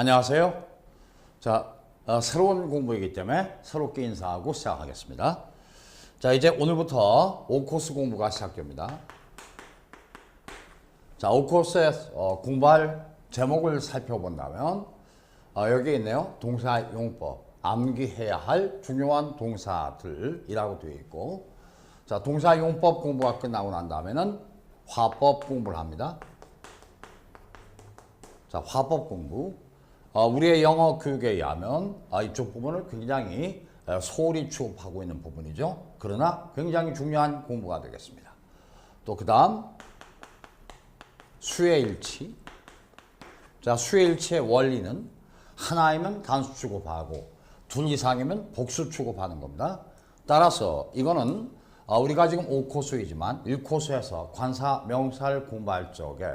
안녕하세요. 자, 어, 새로운 공부이기 때문에 새롭게 인사하고 시작하겠습니다. 자, 이제 오늘부터 5코스 공부가 시작됩니다. 자, 5코스의 어, 공부할 제목을 살펴본다면 어, 여기 있네요. 동사 용법. 암기해야 할 중요한 동사들이라고 되어 있고 자, 동사 용법 공부가 끝나고 난 다음에는 화법 공부를 합니다. 자, 화법 공부. 어, 우리의 영어 교육에 의하면 아, 이쪽 부분을 굉장히 어, 소홀히 취급하고 있는 부분이죠. 그러나 굉장히 중요한 공부가 되겠습니다. 또 그 다음 수혜일치. 자, 수혜일치의 원리는 하나이면 단수 취급하고 둘 이상이면 복수 취급하는 겁니다. 따라서 이거는 어, 우리가 지금 5코스이지만 1코스에서 관사 명사를 공부할 적에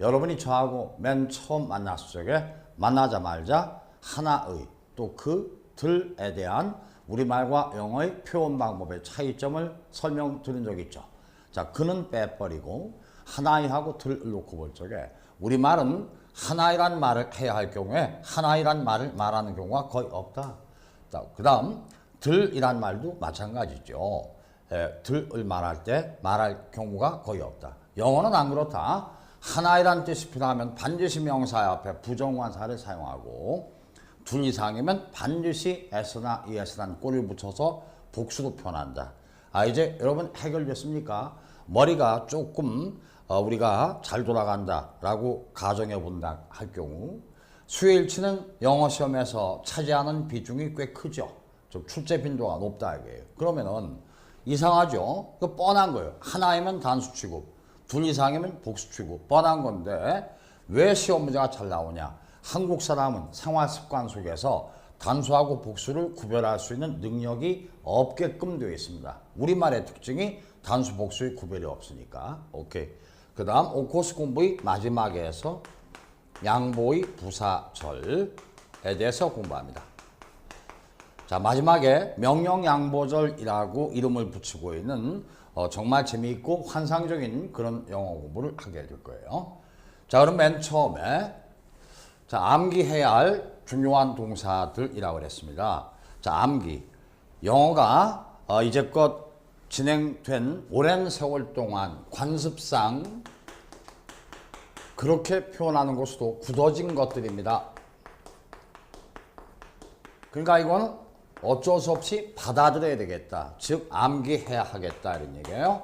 여러분이 저하고 맨 처음 만났을 적에 만나자마자 하나의 또 그 들에 대한 우리말과 영어의 표현 방법의 차이점을 설명드린 적이 있죠. 자, 그는 빼버리고 하나이 하고 들을 놓고 볼 적에 우리말은 하나이란 말을 해야 할 경우에 하나이란 말을 말하는 경우가 거의 없다. 자, 그 다음 들이란 말도 마찬가지죠. 예, 들을 말할 때 말할 경우가 거의 없다. 영어는 안 그렇다. 하나이란 뜻이 필요하면 반드시 명사 앞에 부정관사를 사용하고 둘 이상이면 반드시 s나 es란 꼬리를 붙여서 복수로 표현한다. 아 이제 여러분 해결됐습니까? 머리가 조금 어, 우리가 잘 돌아간다 라고 가정해 본다 할 경우 수일치는 영어 시험에서 차지하는 비중이 꽤 크죠. 좀 출제 빈도가 높다 이게요. 그러면은 이상하죠. 그 뻔한 거예요. 하나이면 단수 취급, 둘 이상이면 복수 취급. 뻔한 건데 왜 시험 문제가 잘 나오냐? 한국 사람은 생활 습관 속에서 단수하고 복수를 구별할 수 있는 능력이 없게끔 되어 있습니다. 우리말의 특징이 단수 복수의 구별이 없으니까. 오케이. 그 다음 오코스 공부의 마지막에서 양보의 부사절에 대해서 공부합니다. 자 마지막에 명령 양보절이라고 이름을 붙이고 있는 어, 정말 재미있고 환상적인 그런 영어 공부를 하게 될 거예요. 자 그럼 맨 처음에 자 암기해야 할 중요한 동사들이라고 그랬습니다. 자 암기 영어가 어, 이제껏 진행된 오랜 세월 동안 관습상 그렇게 표현하는 것으로 굳어진 것들입니다. 그러니까 이거는 어쩔 수 없이 받아들여야 되겠다. 즉 암기해야 하겠다 이런 얘기예요.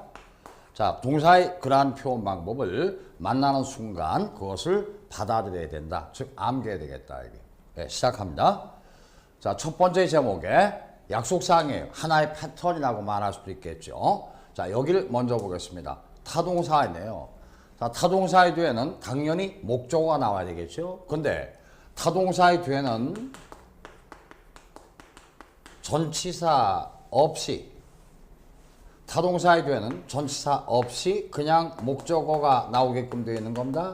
자, 동사의 그러한 표현 방법을 만나는 순간 그것을 받아들여야 된다. 즉 암기해야 되겠다 이게. 네, 시작합니다. 자, 첫 번째 제목에 약속사항이에요. 하나의 패턴이라고 말할 수도 있겠죠. 자, 여기를 먼저 보겠습니다. 타동사이네요. 자, 타동사의 뒤에는 당연히 목적어가 나와야 되겠죠. 근데 타동사의 뒤에는 전치사 없이 타동사의 뒤에는 전치사 없이 그냥 목적어가 나오게끔 되어 있는 겁니다.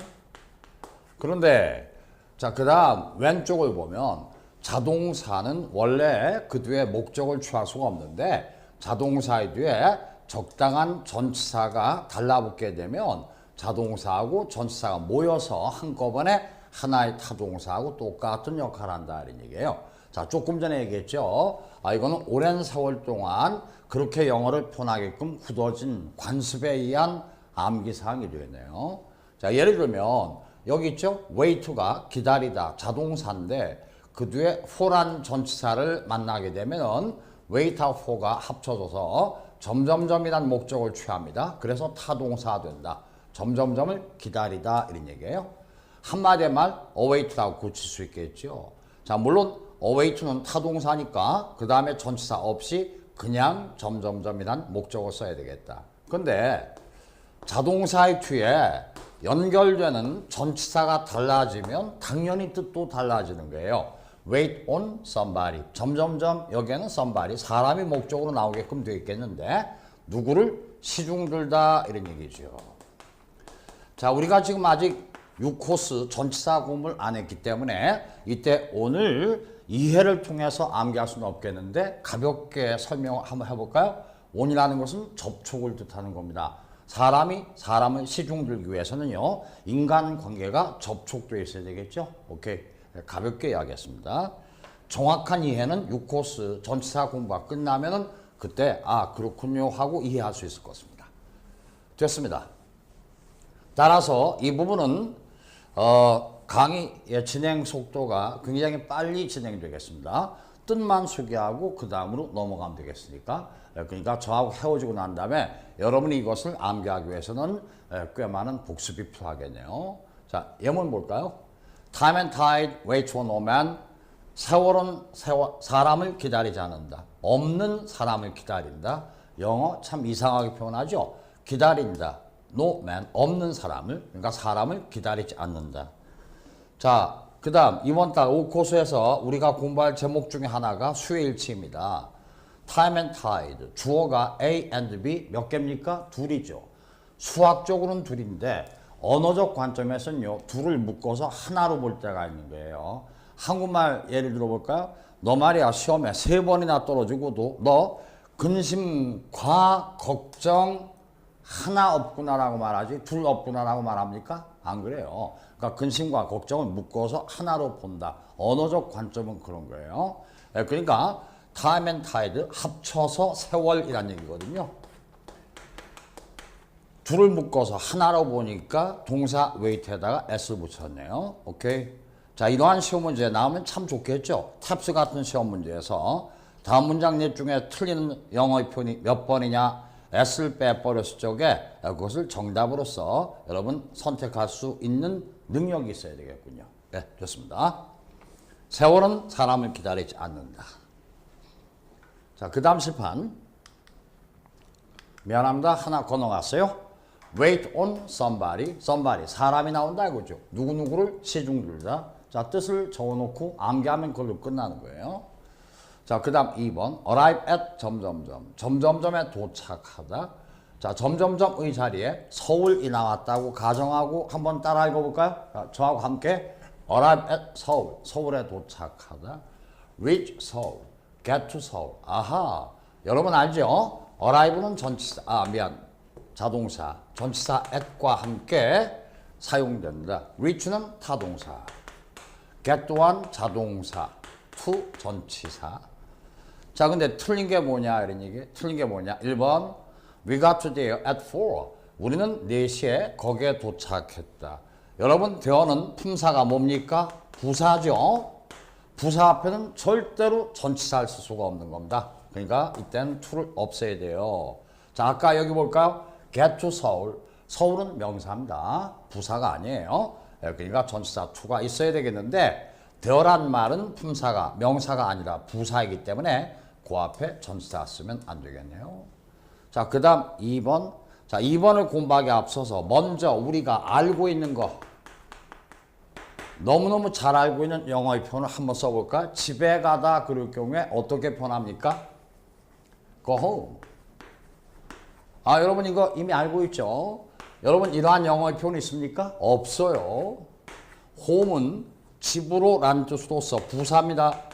그런데 자 그 다음 왼쪽을 보면 자동사는 원래 그 뒤에 목적을 취할 수가 없는데 자동사의 뒤에 적당한 전치사가 달라붙게 되면 자동사하고 전치사가 모여서 한꺼번에 하나의 타동사하고 똑같은 역할을 한다 이런 얘기예요. 자, 조금 전에 얘기했죠. 아, 이거는 오랜 세월 동안 그렇게 영어를 표현하게끔 굳어진 관습에 의한 암기사항이 되겠네요. 자, 예를 들면 여기 있죠. wait가 기다리다 자동사인데 그 뒤에 for란 전치사를 만나게 되면 wait하고 for가 합쳐져서 점점점이란 목적을 취합니다. 그래서 타동사 된다. 점점점을 기다리다 이런 얘기예요. 한마디의 말 await라고 고칠 수 있겠죠. 자, 물론 await는 타동사니까 그 다음에 전치사 없이 그냥 점점점이란 목적을 써야 되겠다. 근데 자동사의 뒤에 연결되는 전치사가 달라지면 당연히 뜻도 달라지는 거예요. wait on somebody. 점점점 여기에는 somebody. 사람이 목적으로 나오게끔 되어 있겠는데 누구를 시중 들다 이런 얘기죠. 자, 우리가 지금 아직 6코스 전치사 공부를 안 했기 때문에 이때 오늘 이해를 통해서 암기할 수는 없겠는데 가볍게 설명 한번 해볼까요? on이라는 것은 접촉을 뜻하는 겁니다. 사람이 사람을 시중 들기 위해서는요. 인간 관계가 접촉되어 있어야 되겠죠. 오케이. 가볍게 이야기했습니다. 정확한 이해는 6코스 전치사 공부가 끝나면 은 그때 아 그렇군요 하고 이해할 수 있을 것입니다. 됐습니다. 따라서 이 부분은 어, 강의의 진행 속도가 굉장히 빨리 진행되겠습니다. 뜻만 소개하고 그 다음으로 넘어가면 되겠으니까 예, 그러니까 저하고 헤어지고 난 다음에 여러분이 이것을 암기하기 위해서는 예, 꽤 많은 복습이 필요하겠네요. 자 예문 볼까요? Time and tide wait for no man 세월은 세월, 사람을 기다리지 않는다. 없는 사람을 기다린다. 영어 참 이상하게 표현하죠. 기다린다. No 없는 사람을 그러니까 사람을 기다리지 않는다. 자, 그 다음 이번 달 5코스에서 우리가 공부할 제목 중에 하나가 수요일치입니다. Time and tide. 주어가 A and B 몇 개입니까? 둘이죠. 수학적으로는 둘인데 언어적 관점에서는요. 둘을 묶어서 하나로 볼 때가 있는 거예요. 한국말 예를 들어볼까요? 너 말이야 시험에 세 번이나 떨어지고도 너 근심, 과, 걱정 하나 없구나라고 말하지 둘 없구나라고 말합니까? 안 그래요. 그러니까 근심과 걱정을 묶어서 하나로 본다. 언어적 관점은 그런 거예요. 예, 그러니까 and tide 합쳐서 세월이란 얘기거든요. 둘을 묶어서 하나로 보니까 동사 웨이트에다가 s 붙였네요. 오케이. 자, 이러한 시험 문제 나오면 참 좋겠죠. 탑스 같은 시험 문제에서 다음 문장 넷 중에 틀리는 영어의 표현이 몇 번이냐 s를 빼버렸을 적에 그것을 정답으로서 여러분 선택할 수 있는 능력이 있어야 되겠군요. 네, 좋습니다. 세월은 사람을 기다리지 않는다. 자, 그 다음 실판. 미안합니다. 하나 건너갔어요. Wait on somebody. somebody. 사람이 나온다 이거죠. 누구누구를 시중 들다. 자, 뜻을 적어놓고 암기하면 그걸로 끝나는 거예요. 자, 그 다음 2번. arrive at 점점점. 점점점에 도착하다. 자, 점점점의 자리에 서울이 나왔다고 가정하고 한번 따라 읽어볼까요? 자, 저하고 함께 arrive at 서울. 서울에 도착하다. reach 서울. get to 서울. 아하. 여러분 알죠? arrive는 전치사, 아, 미안. 자동사. 전치사 at과 함께 사용된다. reach는 타동사. get 또한 자동사. to 전치사. 자, 근데 틀린 게 뭐냐, 이런 얘기. 틀린 게 뭐냐. 1번, we got to there at 4. 우리는 4시에 거기에 도착했다. 여러분, 대어는 품사가 뭡니까? 부사죠. 부사 앞에는 절대로 전치사를 쓸 수가 없는 겁니다. 그러니까 이때는 to를 없애야 돼요. 자, 아까 여기 볼까요? get to 서울. 서울은 명사입니다. 부사가 아니에요. 예, 그러니까 전치사 to가 있어야 되겠는데, 대어란 말은 품사가 명사가 아니라 부사이기 때문에 그 앞에 전치사 쓰면 안 되겠네요. 자, 그 다음 2번. 자, 2번을 공부하기 앞서서 먼저 우리가 알고 있는 거 너무너무 잘 알고 있는 영어의 표현을 한번 써볼까? 집에 가다 그럴 경우에 어떻게 표현합니까? Go home. 아, 여러분 이거 이미 알고 있죠? 여러분 이러한 영어의 표현이 있습니까? 없어요. home은 집으로 라는 뜻으로서 부사입니다.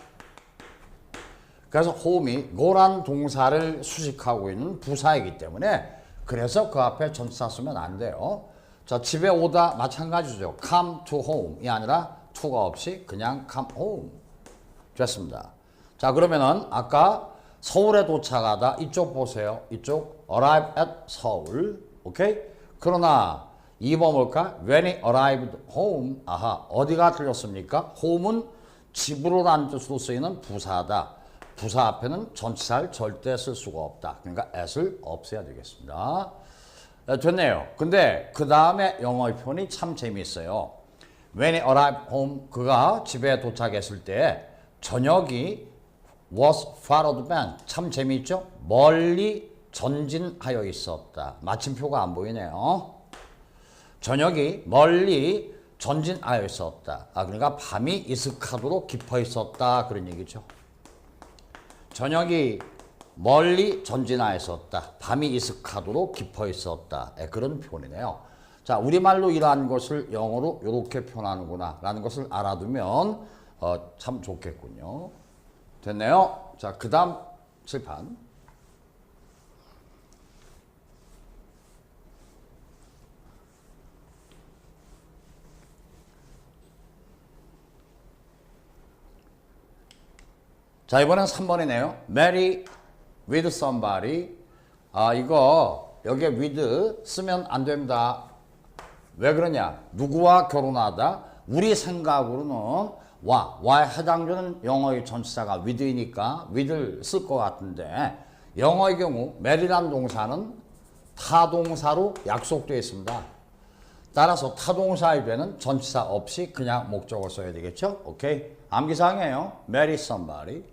그래서 home이 고란 동사를 수식하고 있는 부사이기 때문에 그래서 그 앞에 전치사 쓰면 안 돼요. 자, 집에 오다 마찬가지죠. come to home이 아니라 to가 없이 그냥 come home. 됐습니다. 자, 그러면은 아까 서울에 도착하다 이쪽 보세요. 이쪽 arrive at 서울. 오케이? 그러나 2번 볼까? When he arrived home. 아하, 어디가 틀렸습니까? home은 집으로라는 뜻으로 쓰이는 부사다. 부사 앞에는 전치사를 절대 쓸 수가 없다. 그러니까 at을 없애야 되겠습니다. 네, 됐네요. 근데 그 다음에 영어의 표현이 참 재미있어요. When he arrived home, 그가 집에 도착했을 때 저녁이 was far advanced. 참 재미있죠? 멀리 전진하여 있었다. 마침표가 안 보이네요. 저녁이 멀리 전진하여 있었다. 아, 그러니까 밤이 이슥하도록 깊어 있었다. 그런 얘기죠. 저녁이 멀리 전진하여 있었다. 밤이 이슥하도록 깊어 있었다. 예, 그런 표현이네요. 자, 우리말로 이러한 것을 영어로 이렇게 표현하는구나. 라는 것을 알아두면 어, 참 좋겠군요. 됐네요. 자, 그 다음 칠판. 자, 이번엔 3번이네요. marry with somebody. 아, 이거 여기에 with 쓰면 안 됩니다. 왜 그러냐? 누구와 결혼하다? 우리 생각으로는 와, 와에 해당되는 영어의 전치사가 with이니까 with를 쓸 것 같은데 영어의 경우 marry란 동사는 타동사로 약속되어 있습니다. 따라서 타동사에 되는 전치사 없이 그냥 목적어 써야 되겠죠? 오케이? 암기사항이에요. marry somebody.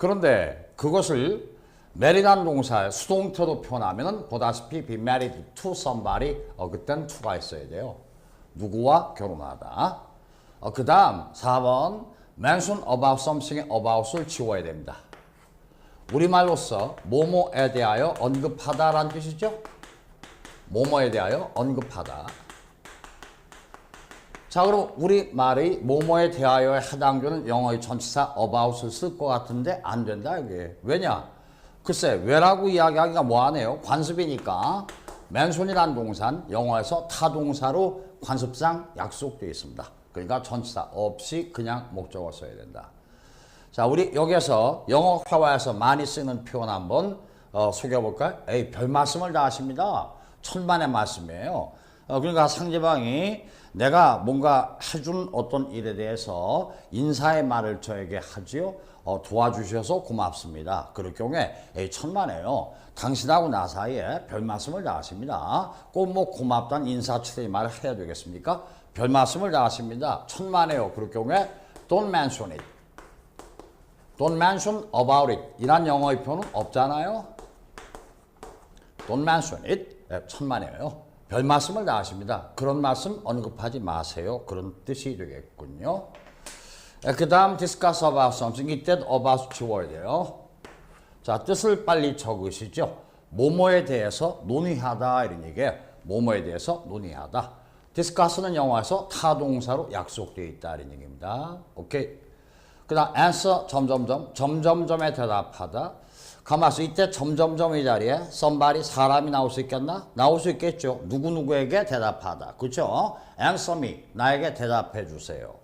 그런데 그것을 marry란 동사의 수동태로 표현하면 보다시피 be married to somebody 어, 그땐 to가 있어야 돼요. 누구와 결혼하다. 어, 그 다음 4번 mention about something about을 지워야 됩니다. 우리말로서 뭐뭐에 대하여 언급하다라는 뜻이죠. 뭐뭐에 대하여 언급하다. 자 그럼 우리 말의 뭐뭐에 대하여에 해당되는 영어의 전치사 about을 쓸 것 같은데 안 된다 이게. 왜냐? 글쎄 왜라고 이야기하기가 뭐하네요? 관습이니까. 맨손이란 동산 영어에서 타동사로 관습상 약속되어 있습니다. 그러니까 전치사 없이 그냥 목적어 써야 된다. 자 우리 여기에서 영어 회화에서 많이 쓰는 표현 한번 어, 소개해볼까요? 에이 별 말씀을 다 하십니다. 천만의 말씀이에요. 어, 그러니까 상대방이 내가 뭔가 해준 어떤 일에 대해서 인사의 말을 저에게 하지요. 어, 도와주셔서 고맙습니다. 그럴 경우에 에이, 천만에요. 당신하고 나 사이에 별 말씀을 다 하십니다. 꼭 뭐 고맙다는 인사치레 말을 해야 되겠습니까? 별 말씀을 다 하십니다. 천만에요. 그럴 경우에 don't mention it. don't mention about it. 이란 영어의 표현은 없잖아요. don't mention it. 네, 천만에요. 별 말씀을 다 하십니다. 그런 말씀 언급하지 마세요. 그런 뜻이 되겠군요. 그 다음 discuss about something. 이때 about 돼요. 자, 뜻을 빨리 적으시죠. 뭐뭐에 대해서 논의하다 이런 얘기예요. 뭐뭐에 대해서 논의하다. discuss는 영어에서 타동사로 약속되어 있다 이런 얘기입니다. 오케이. 그 다음 answer 점점점 점점점에 대답하다. 가만있어 이때 점점점 이 자리에 somebody 사람이 나올 수 있겠나? 나올 수 있겠죠. 누구누구에게 대답하다. 그렇죠? answer me 나에게 대답해 주세요.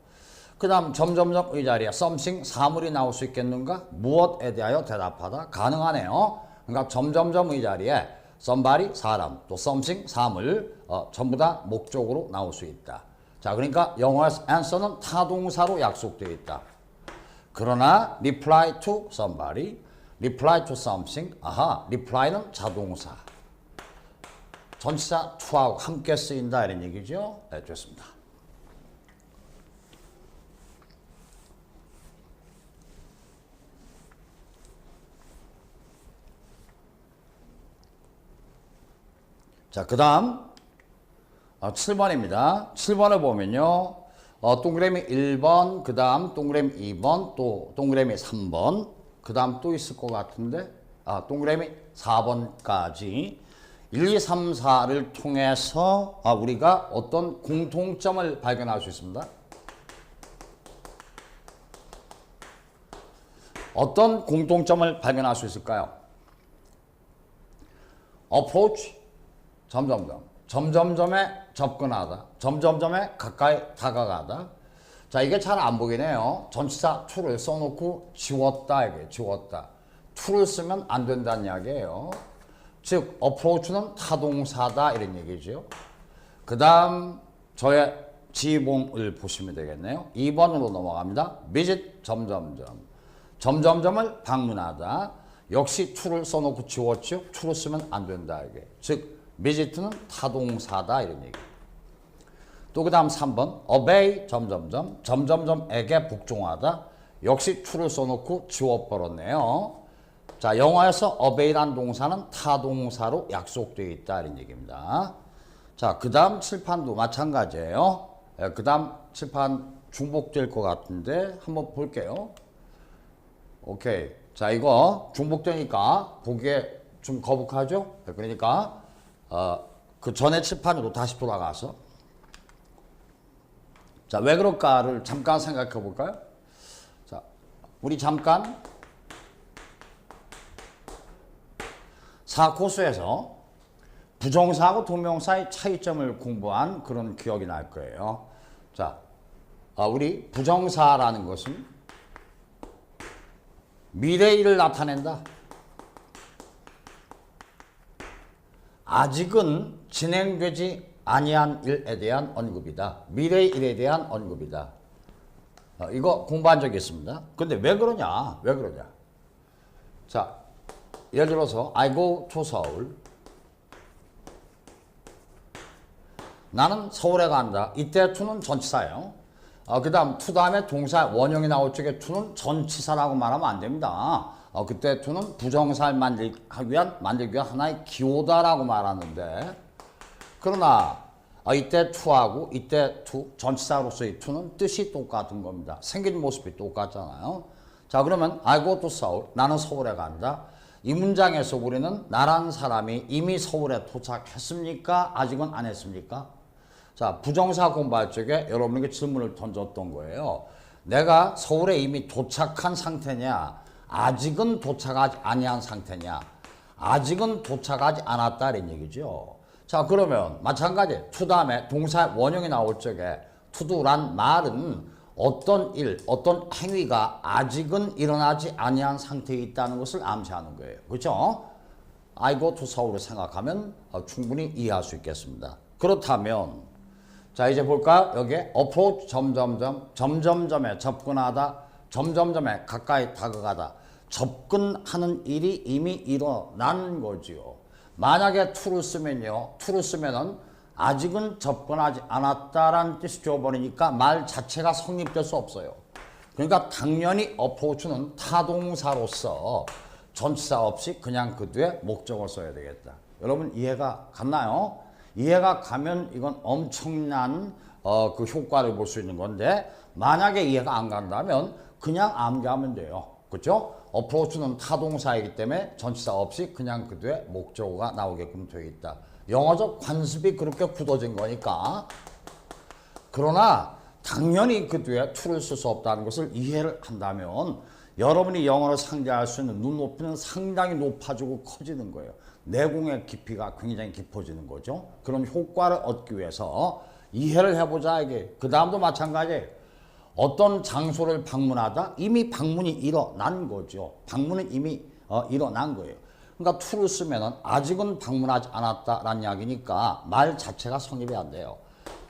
그 다음 점점점 이 자리에 something 사물이 나올 수 있겠는가? 무엇에 대하여 대답하다. 가능하네요. 그러니까 점점점 이 자리에 somebody 사람 또 something 사물 어, 전부 다 목적으로 나올 수 있다. 자 그러니까 영어에서 answer는 타동사로 약속되어 있다. 그러나 reply to somebody reply to something. 아하, reply는 자동사. 전치사 to하고 함께 쓰인다 이런 얘기죠. 네, 좋습니다. 자, 그 다음 어, 7번입니다. 7번을 보면요. 어, 동그라미 1번, 그 다음 동그라미 2번, 또 동그라미 3번, 그 다음 또 있을 것 같은데, 아, 동그라미 4번까지 1, 2, 3, 4를 통해서 아, 우리가 어떤 공통점을 발견할 수 있습니다. 어떤 공통점을 발견할 수 있을까요? approach, 점점점. 점점점에 접근하다. 점점점에 가까이 다가가다. 자, 이게 잘 안 보긴 해요. 전치사 to를 써놓고 지웠다, 이게 지웠다. to를 쓰면 안 된다는 이야기예요. 즉, approach는 타동사다, 이런 얘기죠. 그 다음, 저의 지봉을 보시면 되겠네요. 2번으로 넘어갑니다. visit, 점점점. 점점점을 방문하다. 역시 to를 써놓고 지웠죠. to를 쓰면 안 된다, 이게. 즉, visit는 타동사다, 이런 얘기. 또 그 다음 3번 obey 점점점 점점점에게 복종하다 역시 to를 써놓고 지워버렸네요. 자 영어에서 obey란 동사는 타동사로 약속되어 있다 이런 얘기입니다. 자그 다음 칠판도 마찬가지예요. 예, 그 다음 칠판 중복될 것 같은데 한번 볼게요. 오케이. 자 이거 중복되니까 보기에 좀 거북하죠? 예, 그러니까 어, 그 전에 칠판으로 다시 돌아가서 자, 왜 그럴까를 잠깐 생각해 볼까요? 자, 우리 잠깐 사코스에서 부정사하고 동명사의 차이점을 공부한 그런 기억이 날 거예요. 자, 아, 우리 부정사라는 것은 미래 일을 나타낸다. 아직은 진행되지 아니한 일에 대한 언급이다. 미래 일에 대한 언급이다. 어, 이거 공부한 적이 있습니다. 근데 왜 그러냐? 왜 그러냐? 자, 예를 들어서 I go to 서울. 나는 서울에 간다. 이때 to는 전치사예요. 어, 그 다음 to 다음에 동사 원형이 나올 적에 to는 전치사라고 말하면 안 됩니다. 어, 그때 to는 부정사를 만들기 위한, 만들기 위한 하나의 기호다라고 말하는데 그러나 어, 이때 to하고 이때 to 전치사로서의 to는 뜻이 똑같은 겁니다. 생긴 모습이 똑같잖아요. 자 그러면 I go to 서울. 나는 서울에 간다. 이 문장에서 우리는 나란 사람이 이미 서울에 도착했습니까? 아직은 안 했습니까? 자, 부정사 공부할 적에 여러분에게 질문을 던졌던 거예요. 내가 서울에 이미 도착한 상태냐? 아직은 도착하지 아니한 상태냐? 아직은 도착하지 않았다 이런 얘기죠. 자, 그러면 마찬가지 투 다음에 동사 원형이 나올 적에 투두란 말은 어떤 일, 어떤 행위가 아직은 일어나지 아니한 상태에 있다는 것을 암시하는 거예요. 그렇죠? To 서울을 생각하면 어, 충분히 이해할 수 있겠습니다. 그렇다면 자 이제 볼까 여기에 approach 점점점 점점점에 접근하다 점점점에 가까이 다가가다 접근하는 일이 이미 일어난 거지요. 만약에 to를 쓰면요, to를 쓰면은 아직은 접근하지 않았다라는 뜻이 되어버리니까 말 자체가 성립될 수 없어요. 그러니까 당연히 approach는 타동사로서 전치사 없이 그냥 그 뒤에 목적을 써야 되겠다. 여러분 이해가 갔나요? 이해가 가면 이건 엄청난 어, 그 효과를 볼 수 있는 건데 만약에 이해가 안 간다면 그냥 암기하면 돼요. 그렇죠? 어프로치는 타동사이기 때문에 전치사 없이 그냥 그 뒤에 목적어가 나오게끔 되어 있다. 영어적 관습이 그렇게 굳어진 거니까. 그러나 당연히 그 뒤에 to를 쓸수 없다는 것을 이해를 한다면 여러분이 영어를 상대할 수 있는 눈높이는 상당히 높아지고 커지는 거예요. 내공의 깊이가 굉장히 깊어지는 거죠. 그럼 효과를 얻기 위해서 이해를 해보자 이게. 그 다음도 마찬가지예요. 어떤 장소를 방문하다 이미 방문이 일어난 거죠. 방문은 이미 어, 일어난 거예요. 그러니까 to를 쓰면은 아직은 방문하지 않았다라는 이야기니까 말 자체가 성립이 안 돼요.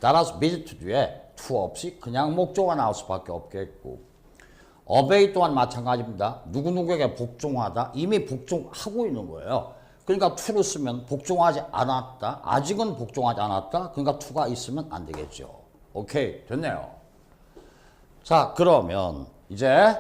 따라서 visit 뒤에 to 없이 그냥 목조가 나올 수밖에 없겠고 obey 또한 마찬가지입니다. 누구누구에게 복종하다 이미 복종하고 있는 거예요. 그러니까 to를 쓰면 복종하지 않았다. 아직은 복종하지 않았다. 그러니까 to가 있으면 안 되겠죠. 오케이 됐네요. 자 그러면 이제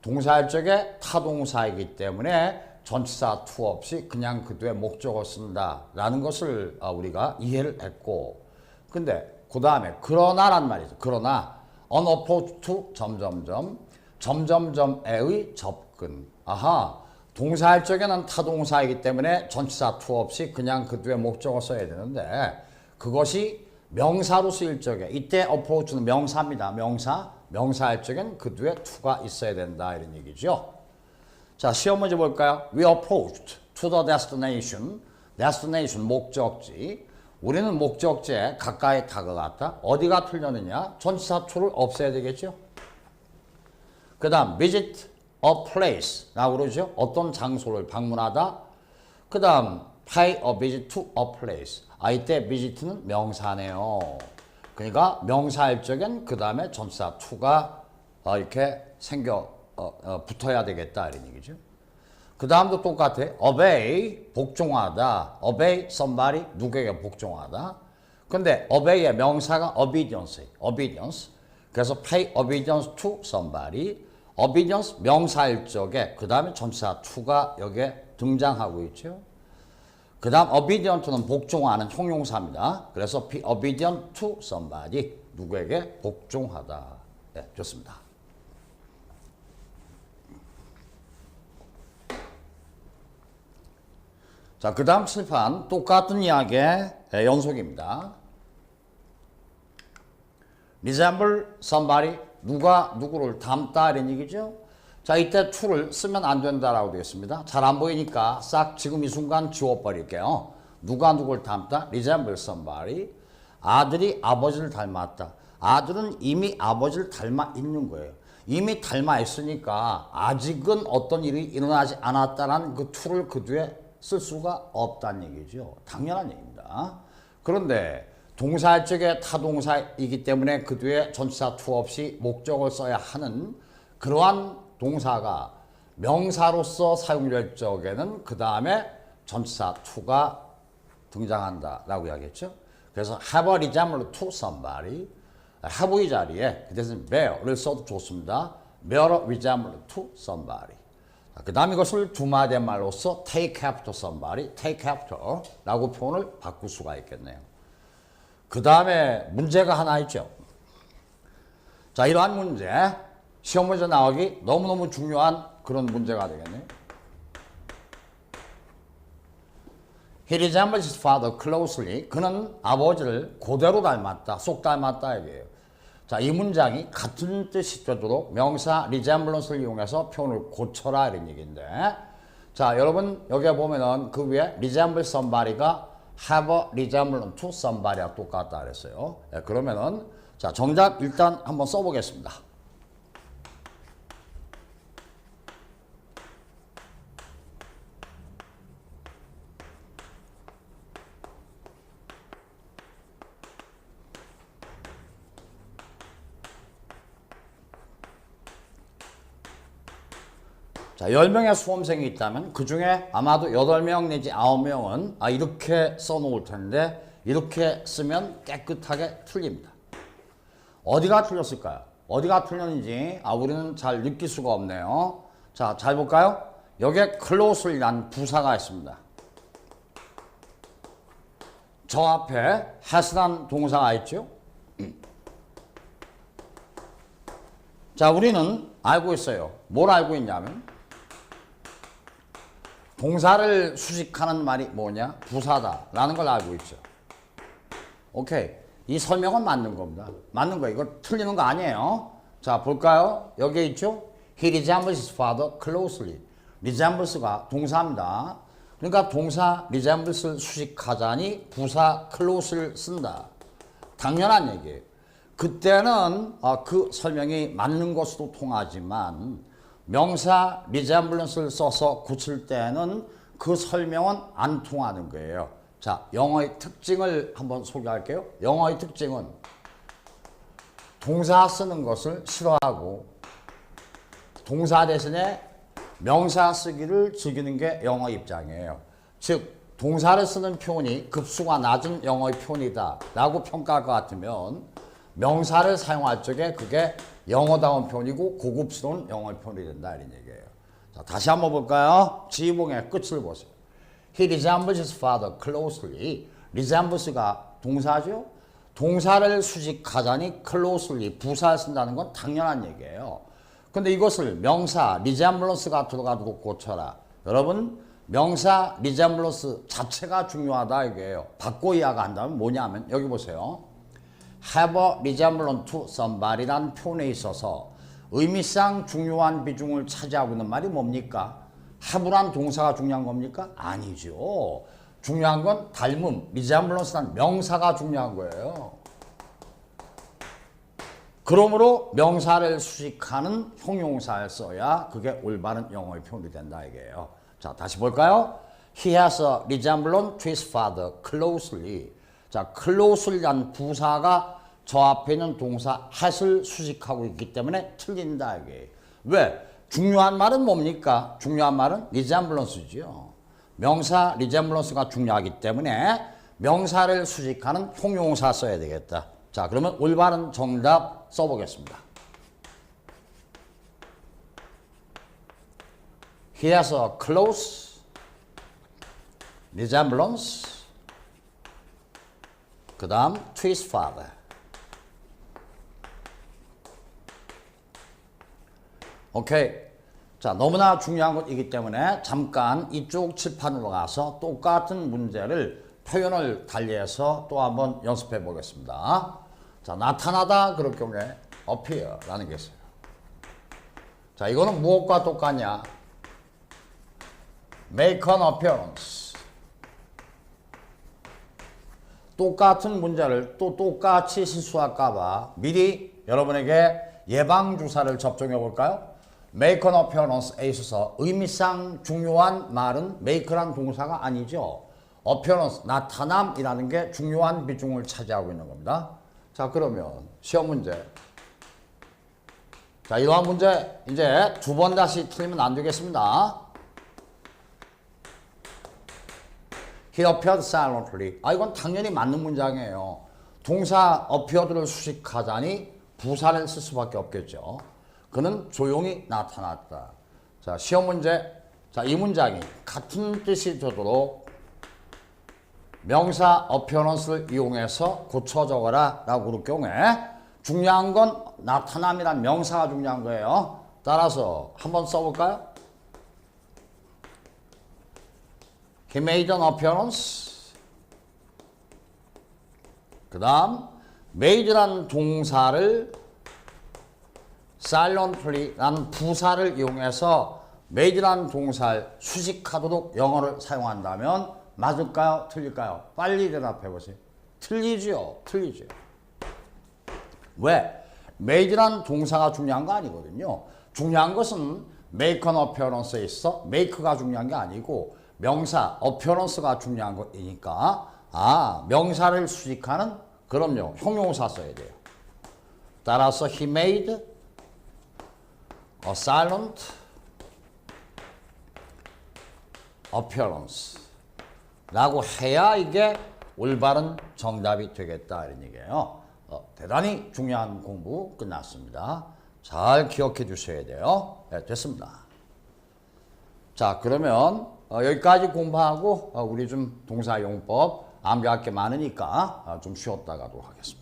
동사할 적에 타동사이기 때문에 전치사 to 없이 그냥 그 뒤에 목적어 쓴다라는 것을 어, 우리가 이해를 했고 근데 그 다음에 그러나란 말이죠. 그러나 on approach to 점점점 점점점에의 접근 아하 동사할 적에는 타동사이기 때문에 전치사 to 없이 그냥 그 뒤에 목적어 써야 되는데 그것이 명사로 쓰일 적에 이때 approach는 명사입니다. 명사 명사할 적엔 그 뒤에 to가 있어야 된다 이런 얘기죠. 자 시험 문제 볼까요? We approached to the destination. destination 목적지. 우리는 목적지에 가까이 다가갔다. 어디가 틀렸느냐? 전치사 to를 없애야 되겠죠. 그 다음 visit a place 라고 그러죠. 어떤 장소를 방문하다. 그 다음 pay a visit to a place. 아 이때 visit는 명사네요. 그러니까 명사일 적엔 그 다음에 전치사 to가 어, 이렇게 생겨 어, 어, 붙어야 되겠다 이런 얘기죠. 그 다음도 똑같아. obey 복종하다. obey somebody 누구에게 복종하다. 근데 obey의 명사가 obedience, obedience. 그래서 pay obedience to somebody. obedience 명사일 적에 그 다음에 전치사 to가 여기에 등장하고 있죠. 그 다음 obedient는 복종하는 형용사입니다. 그래서 be obedient to somebody 누구에게 복종하다. 네, 좋습니다. 자, 그 다음 칠판 똑같은 이야기의 연속입니다. resemble somebody 누가 누구를 닮다 이런 얘기죠. 자, 이때 to를 쓰면 안 된다라고 되어 있습니다. 잘 안 보이니까 싹 지금 이 순간 지워버릴게요. 누가 누구를 닮다? resemble somebody. 아들이 아버지를 닮았다. 아들은 이미 아버지를 닮아 있는 거예요. 이미 닮아 있으니까 아직은 어떤 일이 일어나지 않았다는 그 to를 그 뒤에 쓸 수가 없다는 얘기죠. 당연한 얘기입니다. 그런데 동사 쪽에 타동사이기 때문에 그 뒤에 전치사 to 없이 목적을 써야 하는 그러한 동사가 명사로서 사용될 적에는 그 다음에 전치사 to가 등장한다라고 이야기했죠. 그래서 have a resemble to somebody, have 이 자리에 그 대신 bear를 써도 좋습니다. bear a resemble to somebody. 그 다음 이것을 두마대 말로서 take after somebody, take after라고 표현을 바꿀 수가 있겠네요. 그 다음에 문제가 하나 있죠. 자, 이러한 문제, 시험 문제 나오기 너무너무 중요한 그런 문제가 되겠네요. He resembles his father closely. 그는 아버지를 그대로 닮았다. 쏙 닮았다 얘기예요. 자, 이 문장이 같은 뜻이 되도록 명사 resemblance를 이용해서 표현을 고쳐라 이런 얘기인데 자, 여러분 여기에 보면은 그 위에 resemble somebody가 have a resemblance to somebody와 똑같다 그랬어요. 예, 그러면은 자, 정답 일단 한번 써보겠습니다. 자, 10명의 수험생이 있다면 그 중에 아마도 8명 내지 9명은 아, 이렇게 써놓을 텐데 이렇게 쓰면 깨끗하게 틀립니다. 어디가 틀렸을까요? 어디가 틀렸는지 아, 우리는 잘 느낄 수가 없네요. 자, 잘 볼까요? 여기에 close이란 부사가 있습니다. 저 앞에 has란 동사가 있죠? 자, 우리는 알고 있어요. 뭘 알고 있냐면 동사를 수식하는 말이 뭐냐? 부사다라는 걸 알고 있죠. 오케이. 이 설명은 맞는 겁니다. 맞는 거예요. 이거 틀리는 거 아니에요. 자, 볼까요? 여기 있죠? He resembles his father closely. resembles가 동사입니다. 그러니까 동사 resembles를 수식하자니 부사 close를 쓴다. 당연한 얘기예요. 그때는 어, 그 설명이 맞는 것으로 통하지만 명사 resemblance를 써서 고칠 때는 그 설명은 안 통하는 거예요. 자, 영어의 특징을 한번 소개할게요. 영어의 특징은 동사 쓰는 것을 싫어하고 동사 대신에 명사 쓰기를 즐기는 게 영어 입장이에요. 즉, 동사를 쓰는 표현이 급수가 낮은 영어의 표현이다 라고 평가할 것 같으면 명사를 사용할 적에 그게 영어다운 표현이고 고급스러운 영어의 표현이 된다 이런 얘기예요. 자, 다시 한번 볼까요? 지봉의 끝을 보세요. He resembles his father closely. resembles가 동사죠. 동사를 수식하자니 closely 부사를 쓴다는 건 당연한 얘기예요. 근데 이것을 명사 resemblance가 들어가도록 고쳐라. 여러분 명사 resemblance 자체가 중요하다 이게요. 바꿔 이야기한다면 뭐냐면 여기 보세요. Have a resemblance to somebody란 표현에 있어서 의미상 중요한 비중을 차지하고 있는 말이 뭡니까? have란 동사가 중요한 겁니까? 아니죠. 중요한 건 닮음, resemblance란 명사가 중요한 거예요. 그러므로 명사를 수식하는 형용사를 써야 그게 올바른 영어의 표현이 된다 이게요. 자, 다시 볼까요? He has a resemblance to his father closely. 자, closelly란 부사가 저 앞에 있는 동사 has을 수식하고 있기 때문에 틀린다 이게. 왜? 중요한 말은 뭡니까? 중요한 말은 resemblance죠. 명사 resemblance가 중요하기 때문에 명사를 수식하는 형용사 써야 되겠다. 자, 그러면 올바른 정답 써보겠습니다. He has a close resemblance 그 다음 father. 오케이 자 너무나 중요한 것이기 때문에 잠깐 이쪽 칠판으로 가서 똑같은 문제를 표현을 달리해서 또 한번 연습해 보겠습니다. 자 나타나다 그럴 경우에 appear라는 게 있어요. 자 이거는 무엇과 똑같냐? Make an appearance 똑같은 문제를 또 똑같이 실수할까봐 미리 여러분에게 예방주사를 접종해 볼까요? make an appearance에 있어서 의미상 중요한 말은 make란 동사가 아니죠. appearance, 나타남이라는 게 중요한 비중을 차지하고 있는 겁니다. 자, 그러면 시험 문제. 자, 이러한 문제 이제 두 번 다시 틀리면 안 되겠습니다. He appeared silently. 아, 이건 당연히 맞는 문장이에요. 동사 appeared를 수식하자니 부사를 쓸 수밖에 없겠죠. 그는 조용히 나타났다. 자, 시험 문제. 자, 이 문장이 같은 뜻이 되도록 명사 appearance를 이용해서 고쳐 적어라 라고 그럴 경우에 중요한 건 나타남이란 명사가 중요한 거예요. 따라서 한번 써볼까요? He made an appearance. 그 다음 made라는 동사를 silently라는 부사를 이용해서 made라는 동사를 수식하도록 영어를 사용한다면 맞을까요? 틀릴까요? 빨리 대답해 보세요. 틀리죠. 틀리죠. 왜? made라는 동사가 중요한 거 아니거든요. 중요한 것은 make an appearance에 있어 make가 중요한 게 아니고 명사 appearance가 중요한 거니까 아 명사를 수식하는 그럼요 형용사 써야 돼요. 따라서 he made a silent appearance 라고 해야 이게 올바른 정답이 되겠다 이런 얘기예요. 어, 대단히 중요한 공부 끝났습니다. 잘 기억해 주셔야 돼요. 네, 됐습니다. 자 그러면 어, 여기까지 공부하고 어, 우리 좀 동사용법 암기할 게 많으니까 어, 좀 쉬었다 가도록 하겠습니다.